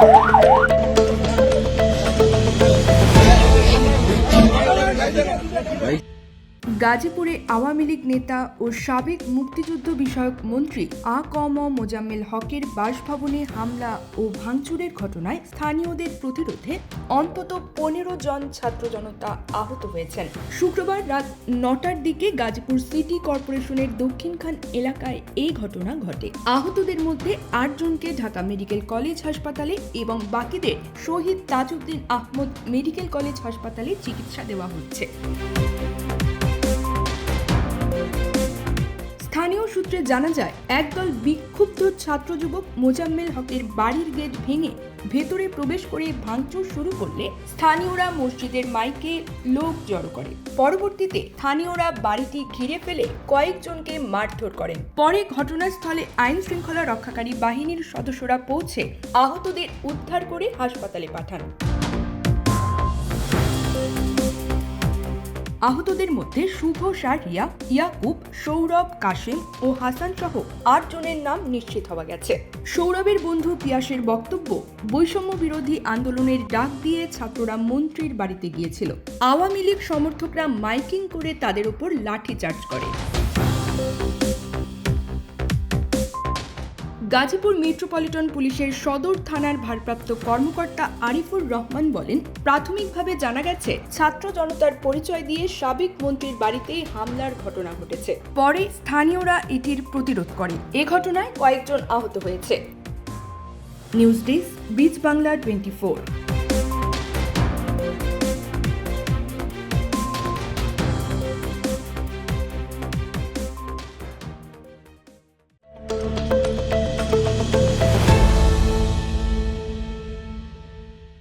Oh, my God. গাজীপুরে আওয়ামী লীগ নেতা ও সাবেক মুক্তিযুদ্ধ বিষয়ক মন্ত্রী আ ক ম মোজাম্মেল হকের বাসভবনে হামলা ও ভাঙচুরের ঘটনায় স্থানীয়দের প্রতিরোধে অন্তত পনেরো জন ছাত্র জনতা আহত হয়েছেন। শুক্রবার রাত নটার দিকে গাজীপুর সিটি কর্পোরেশনের দক্ষিণখান এলাকায় এই ঘটনা ঘটে। আহতদের মধ্যে আটজনকে ঢাকা মেডিকেল কলেজ হাসপাতালে এবং বাকিদের শহীদ তাজউদ্দিন আহমদ মেডিকেল কলেজ হাসপাতালে চিকিৎসা দেওয়া হচ্ছে। স্থানীয় সূত্রে জানা যায়, একদল বিক্ষুব্ধ ছাত্র যুবক মোজাম্মেল হকের বাড়ির গেট ভেঙে ভেতরে প্রবেশ করে ভাঙচুর শুরু করলে স্থানীয়রা মসজিদের মাইকে লোক জড়ো করে। পরবর্তীতে স্থানীয়রা বাড়িটি ঘিরে ফেলে কয়েকজনকে মারধর করেন। পরে ঘটনাস্থলে আইন শৃঙ্খলা রক্ষাকারী বাহিনীর সদস্যরা পৌঁছে আহতদের উদ্ধার করে হাসপাতালে পাঠান। আহতদের মধ্যে শুভ সারিয়া ইয়াকুব, সৌরভ, কাশেম ও হাসান সহ আট জনের নাম নিশ্চিত হওয়া গেছে। সৌরভের বন্ধু পিয়াসের বক্তব্য, বৈষম্য বিরোধী আন্দোলনের ডাক দিয়ে ছাত্ররা মন্ত্রীর বাড়িতে গিয়েছিল। আওয়ামী লীগ সমর্থকরা মাইকিং করে তাদের উপর লাঠিচার্জ করে। গাজীপুর মেট্রোপলিটন পুলিশের সদর থানার ভারপ্রাপ্ত কর্মকর্তা আরিফুর রহমান বলেন, প্রাথমিকভাবে জানা গেছে, ছাত্র জনতার পরিচয় দিয়ে সাবেক মন্ত্রীর বাড়িতে হামলার ঘটনা ঘটেছে। পরে স্থানীয়রা এটির প্রতিরোধ করে এ ঘটনায় কয়েকজন আহত হয়েছে। নিউজ ডেস্ক বিচ বাংলা টোয়েন্টি